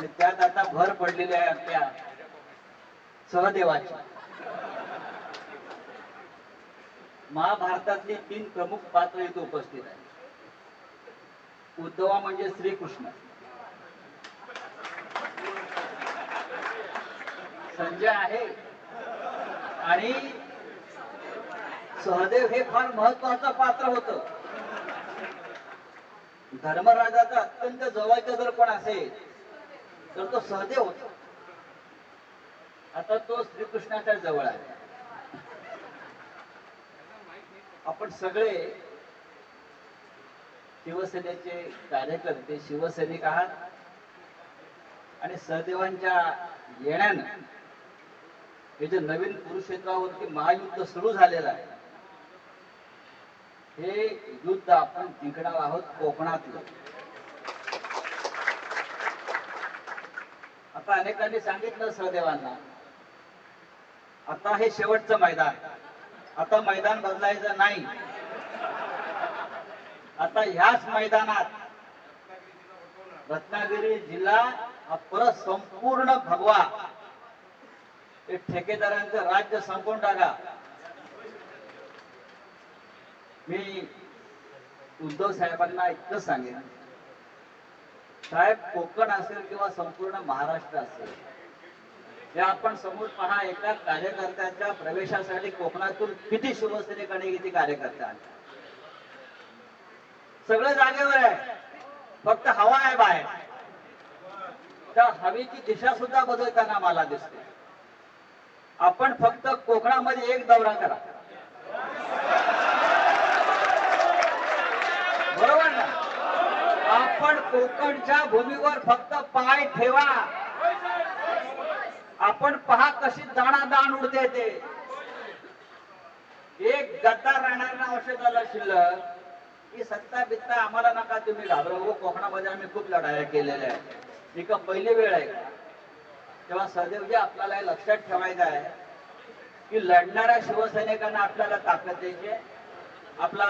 आणि त्यात आता भर पडलेली आहे आपल्या सहदेवाची. महाभारतातली तीन प्रमुख पात्र इथे उपस्थित आहेत. उद्धवा म्हणजे श्रीकृष्ण. संजय आहे. आणि सहदेव हे फार महत्वाचं पात्र होत. धर्मराजाचा अत्यंत जवळचं जर कोण असेल तर तो सहदेव होता. आता तो श्रीकृष्णाच्या जवळ आहे. आपण सगळे शिवसेनेचे कार्यकर्ते शिवसैनिक आहात. आणि सहदेवांच्या येण्यानं हे जे नवीन कुरुक्षेत्रावरती महायुद्ध सुरू झालेलं आहे हे युद्ध आपण जिंकणार आहोत कोकणातलं. आता अनेकांनी सांगितलं सहदेवांना आता हे शेवटचं मैदान. आता मैदान बदलायचं नाही. आता ह्याच मैदानात रत्नागिरी जिल्हा हा परत संपूर्ण भगवा. ते ठेकेदारांचं राज्य संपून टाका. मी उद्धव साहेबांना इतकंच सांगेन. साहेब कोकण असेल किंवा संपूर्ण महाराष्ट्र असेल. हे आपण समोर पहा एका कार्यकर्त्याच्या प्रवेशासाठी कोकणातून किती शिवसैनिक आणि किती कार्यकर्ते आले? सगळं जागेवर आहे. फक्त हवा आहे बाहेर. त्या हवेची दिशा सुद्धा बदलताना मला दिसते. आपण फक्त कोकणामध्ये एक दौरा करा. आपण कोकणच्या भूमीवर फक्त पाय ठेवा. आपण पहा कशी दाणादाण उडते ते. एक गद्दा राहणार ना औषधाला शिल्लक. की सत्ता बित्ता आम्हाला नका तुम्ही घाबरवू. हो, कोकणामध्ये आम्ही खूप लढाया केलेल्या आहेत. ही का पहिली वेळ आहे तेव्हा सहदेवजी आपल्याला हे लक्षात ठेवायचं आहे की लढणाऱ्या शिवसैनिकांना आपल्याला ताकद द्यायची आपला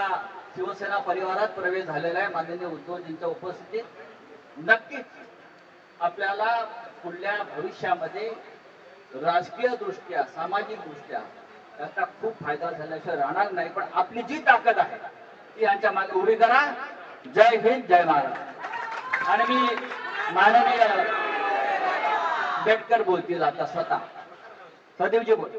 शिवसेना परिवारात प्रवेश झालेला आहे. माननीय उद्धवजींच्या उपस्थितीत नक्कीच आपल्याला पुढल्या भविष्यामध्ये राजकीय दृष्ट्या सामाजिक दृष्ट्या त्याचा खूप फायदा झाल्याशिवाय राहणार नाही. पण आपली जी ताकद आहे ती यांच्या मागे उभी करा. जय हिंद जय महाराज आणि मी माननीय बेटकर बोलतील आता स्वतः. सदैवजी बोल